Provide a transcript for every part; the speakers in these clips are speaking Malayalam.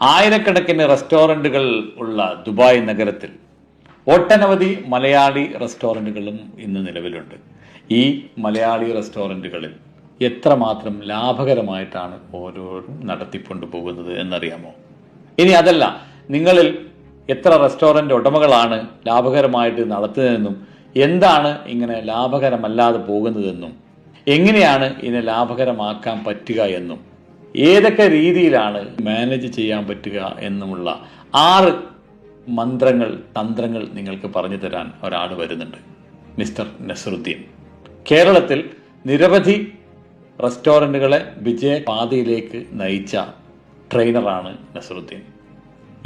ആയിരക്കണക്കിന് റെസ്റ്റോറന്റുകൾ ഉള്ള ദുബായ് നഗരത്തിൽ ഒട്ടനവധി മലയാളി റെസ്റ്റോറന്റുകളും ഇന്ന് നിലവിലുണ്ട്. ഈ മലയാളി റെസ്റ്റോറന്റുകളിൽ എത്രമാത്രം ലാഭകരമായിട്ടാണ് ഓരോരും നടത്തിക്കൊണ്ടു പോകുന്നത് എന്നറിയാമോ? ഇനി അതല്ല നിങ്ങളിൽ എത്ര റെസ്റ്റോറന്റ് ഉടമകളാണ് ലാഭകരമായിട്ട് നടത്തുന്നതെന്നും എന്താണ് ഇങ്ങനെ ലാഭകരമല്ലാതെ പോകുന്നതെന്നും എങ്ങനെയാണ് ഇതിനെ ലാഭകരമാക്കാൻ പറ്റുക എന്നും ഏതൊക്കെ രീതിയിലാണ് മാനേജ് ചെയ്യാൻ പറ്റുക എന്നുമുള്ള ആറ് മന്ത്രങ്ങൾ തന്ത്രങ്ങൾ നിങ്ങൾക്ക് പറഞ്ഞു തരാൻ ഒരാൾ വരുന്നുണ്ട്. മിസ്റ്റർ നസറുദ്ദീൻ. കേരളത്തിൽ നിരവധി റെസ്റ്റോറന്റുകളെ വിജയപാതയിലേക്ക് നയിച്ച ട്രെയിനറാണ് നസറുദ്ദീൻ.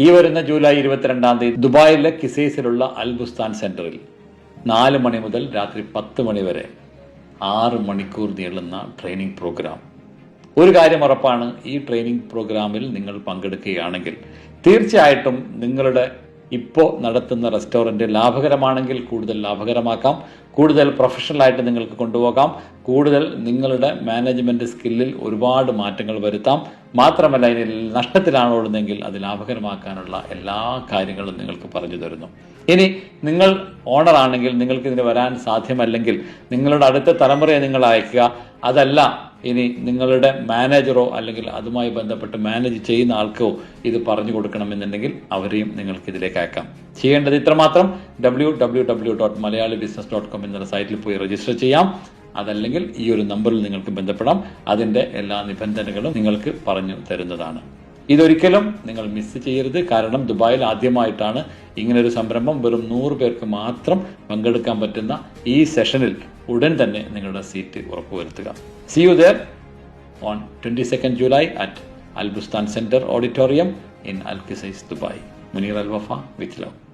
ഈ വരുന്ന ജൂലൈ ഇരുപത്തിരണ്ടാം തീയതി ദുബായിലെ കിസൈസിലുള്ള അൽബുസ്താൻ സെന്ററിൽ നാല് മണി മുതൽ രാത്രി പത്ത് മണി വരെ ആറ് മണിക്കൂർ നീളുന്ന ട്രെയിനിങ് പ്രോഗ്രാം ഒരു കാര്യം ഉറപ്പാണ് ഈ ട്രെയിനിങ് പ്രോഗ്രാമിൽ നിങ്ങൾ പങ്കെടുക്കുകയാണെങ്കിൽ തീർച്ചയായിട്ടും നിങ്ങളുടെ ഇപ്പോൾ നടത്തുന്ന റെസ്റ്റോറന്റ് ലാഭകരമാണെങ്കിൽ കൂടുതൽ ലാഭകരമാക്കാം. കൂടുതൽ പ്രൊഫഷണലായിട്ട് നിങ്ങൾക്ക് കൊണ്ടുപോകാം. കൂടുതൽ നിങ്ങളുടെ മാനേജ്മെന്റ് സ്കില്ലിൽ ഒരുപാട് മാറ്റങ്ങൾ വരുത്താം. മാത്രമല്ല ഇതിൽ നഷ്ടത്തിലാണ് ഓടുന്നതെങ്കിൽ അത് ലാഭകരമാക്കാനുള്ള എല്ലാ കാര്യങ്ങളും നിങ്ങൾക്ക് പറഞ്ഞു തരുന്നു. ഇനി നിങ്ങൾ ഓണർ ആണെങ്കിൽ നിങ്ങൾക്ക് ഇതിന് വരാൻ സാധ്യമല്ലെങ്കിൽ നിങ്ങളുടെ അടുത്ത തലമുറയെ നിങ്ങൾ അയക്കുക. അതല്ല ഇനി നിങ്ങളുടെ മാനേജറോ അല്ലെങ്കിൽ അതുമായി ബന്ധപ്പെട്ട് മാനേജ് ചെയ്യുന്ന ആൾക്കോ ഇത് പറഞ്ഞു കൊടുക്കണമെന്നുണ്ടെങ്കിൽ അവരെയും നിങ്ങൾക്ക് ഇതിലേക്ക് അയക്കാം. ചെയ്യേണ്ടത്. ഇത്രമാത്രം W W W dot Malayali business dot com എന്നുള്ള സൈറ്റിൽ പോയി രജിസ്റ്റർ ചെയ്യാം. അതല്ലെങ്കിൽ ഈ ഒരു നമ്പറിൽ നിങ്ങൾക്ക് ബന്ധപ്പെടാം. അതിന്റെ എല്ലാ നിബന്ധനകളും നിങ്ങൾക്ക് പറഞ്ഞു തരുന്നതാണ്. ഇതൊരിക്കലും നിങ്ങൾ മിസ് ചെയ്യരുത്. കാരണം ദുബായിൽ ആദ്യമായിട്ടാണ് ഇങ്ങനൊരു സംരംഭം. വെറും നൂറ് പേർക്ക് മാത്രം പങ്കെടുക്കാൻ പറ്റുന്ന ഈ സെഷനിൽ ഉടൻ തന്നെ നിങ്ങളുടെ സീറ്റ് ഉറപ്പുവരുത്തുക. See you there on twenty second July at Al Bustan centre auditorium in Al Dubai Muneer Al Wafa with love